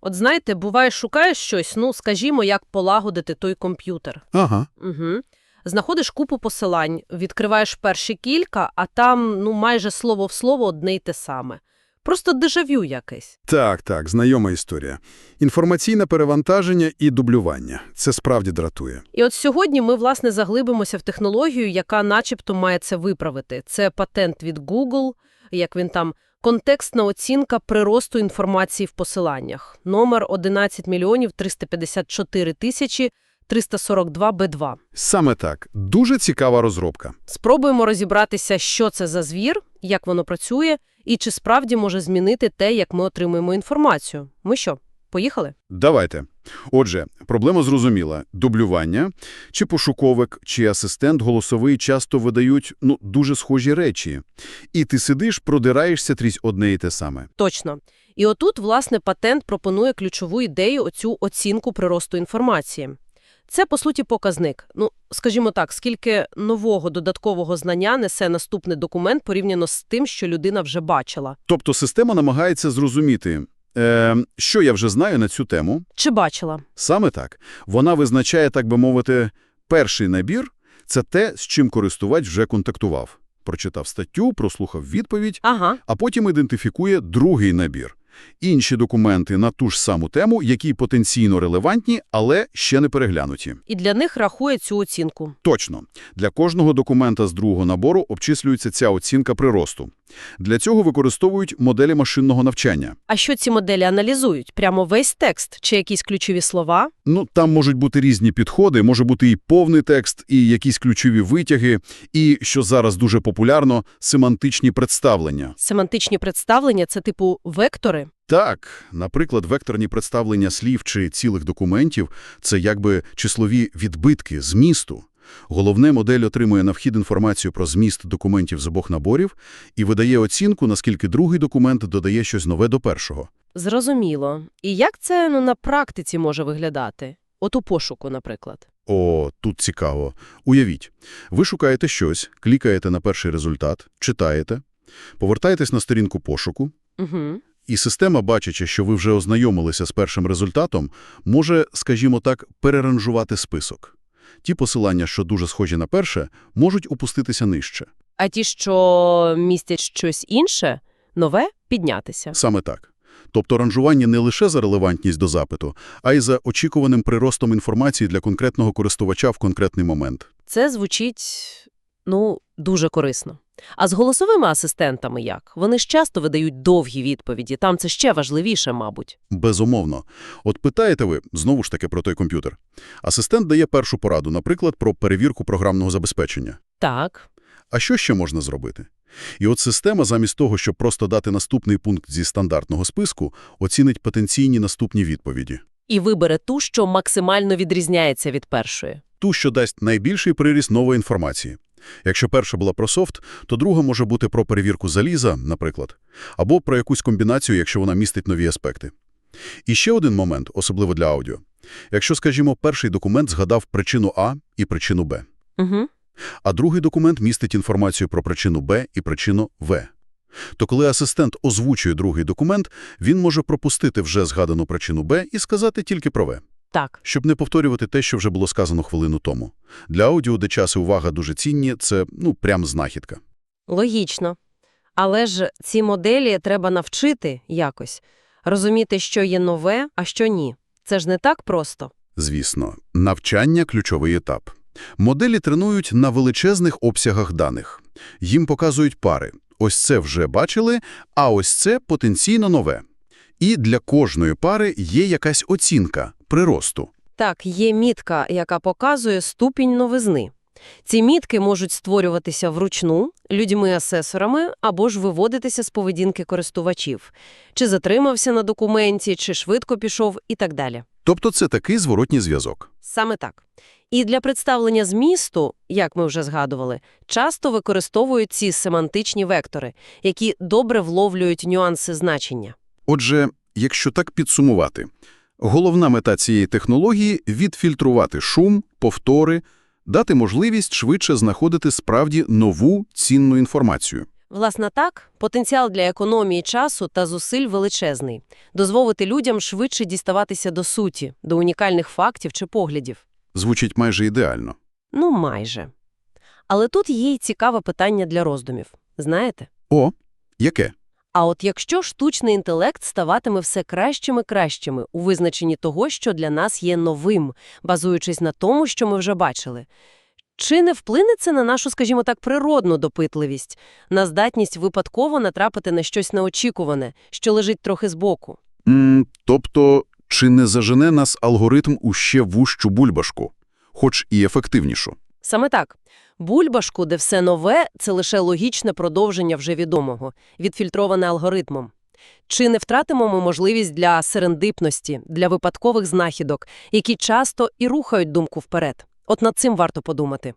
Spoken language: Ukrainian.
От знаєте, буває, шукаєш щось, ну, скажімо, як полагодити той комп'ютер. Ага. Угу. Знаходиш купу посилань, відкриваєш перші кілька, а там, ну, майже слово в слово одне й те саме. Просто дежавю якесь. Так, так, знайома історія. Інформаційне перевантаження і дублювання. Це справді дратує. І от сьогодні ми, власне, заглибимося в технологію, яка начебто має це виправити. Це патент від Google, як він там, контекстна оцінка приросту інформації в посиланнях. Номер 11 мільйонів 354 тисячі 342 Б2. Саме так. Дуже цікава розробка. Спробуємо розібратися, що це за звір, як воно працює, і чи справді може змінити те, як ми отримуємо інформацію. Ми що, поїхали? Давайте. Отже, проблема зрозуміла. Дублювання, чи пошуковик, чи асистент голосовий часто видають ну, дуже схожі речі. І ти сидиш, продираєшся трісь одне і те саме. Точно. І отут, власне, патент пропонує ключову ідею оцю оцінку приросту інформації. Це, по суті, показник. Ну, скажімо так, скільки нового додаткового знання несе наступний документ порівняно з тим, що людина вже бачила. Тобто система намагається зрозуміти, е, що я вже знаю на цю тему. Чи бачила? Саме так. Вона визначає, так би мовити, перший набір – це те, з чим користувач вже контактував. Прочитав статтю, прослухав відповідь, Ага. а потім ідентифікує другий набір. Інші документи на ту ж саму тему, які потенційно релевантні, але ще не переглянуті. І для них рахує цю оцінку. Точно. Для кожного документа з другого набору обчислюється ця оцінка приросту. Для цього використовують моделі машинного навчання. А що ці моделі аналізують? Прямо весь текст чи якісь ключові слова? Ну, там можуть бути різні підходи, може бути і повний текст, і якісь ключові витяги, і, що зараз дуже популярно, семантичні представлення. Семантичні представлення – це типу вектори? Так, наприклад, векторні представлення слів чи цілих документів – це якби числові відбитки змісту. Головне, модель отримує на вхід інформацію про зміст документів з обох наборів і видає оцінку, наскільки другий документ додає щось нове до першого. Зрозуміло. І як це ну, на практиці може виглядати? От у пошуку, наприклад. О, тут цікаво. Уявіть, ви шукаєте щось, клікаєте на перший результат, читаєте, повертаєтесь на сторінку пошуку, Угу. і система, бачачи, що ви вже ознайомилися з першим результатом, може, скажімо так, переранжувати список. Ті посилання, що дуже схожі на перше, можуть опуститися нижче. А ті, що містять щось інше, нове – піднятися. Саме так. Тобто ранжування не лише за релевантність до запиту, а й за очікуваним приростом інформації для конкретного користувача в конкретний момент. Це звучить, ну, дуже корисно. А з голосовими асистентами як? Вони ж часто видають довгі відповіді, там це ще важливіше, мабуть. Безумовно. От питаєте ви, знову ж таки, про той комп'ютер. Асистент дає першу пораду, наприклад, про перевірку програмного забезпечення. Так. А що ще можна зробити? І от система, замість того, щоб просто дати наступний пункт зі стандартного списку, оцінить потенційні наступні відповіді. І вибере ту, що максимально відрізняється від першої. Ту, що дасть найбільший приріст нової інформації. Якщо перша була про софт, то друга може бути про перевірку заліза, наприклад, або про якусь комбінацію, якщо вона містить нові аспекти. І ще один момент, особливо для аудіо. Якщо, скажімо, перший документ згадав причину А і причину Б, Угу. а другий документ містить інформацію про причину Б і причину В, то коли асистент озвучує другий документ, він може пропустити вже згадану причину Б і сказати тільки про В. Так. Щоб не повторювати те, що вже було сказано хвилину тому. Для аудіо, де час і увага дуже цінні, це, ну, прям знахідка. Логічно. Але ж ці моделі треба навчити якось. Розуміти, що є нове, а що ні. Це ж не так просто. Звісно, навчання – ключовий етап. Моделі тренують на величезних обсягах даних. Їм показують пари. Ось це вже бачили, а ось це потенційно нове. І для кожної пари є якась оцінка – приросту. Так, є мітка, яка показує ступінь новизни. Ці мітки можуть створюватися вручну, людьми-асесорами або ж виводитися з поведінки користувачів. Чи затримався на документі, чи швидко пішов і так далі. Тобто це такий зворотній зв'язок. Саме так. І для представлення змісту, як ми вже згадували, часто використовують ці семантичні вектори, які добре вловлюють нюанси значення. Отже, якщо так підсумувати, головна мета цієї технології – відфільтрувати шум, повтори, дати можливість швидше знаходити справді нову цінну інформацію. Власне так, потенціал для економії часу та зусиль величезний. Дозволити людям швидше діставатися до суті, до унікальних фактів чи поглядів. Звучить майже ідеально. Ну, майже. Але тут є й цікаве питання для роздумів. Знаєте? О, яке? А от якщо штучний інтелект ставатиме все кращим і кращими у визначенні того, що для нас є новим, базуючись на тому, що ми вже бачили, чи не вплине це на нашу, скажімо так, природну допитливість, на здатність випадково натрапити на щось неочікуване, що лежить трохи збоку? М, тобто, чи не зажене нас алгоритм у ще вущу бульбашку, хоч і ефективнішу? Саме так. Бульбашку, де все нове – це лише логічне продовження вже відомого, відфільтроване алгоритмом. Чи не втратимо ми можливість для серендипності, для випадкових знахідок, які часто і рухають думку вперед? От над цим варто подумати.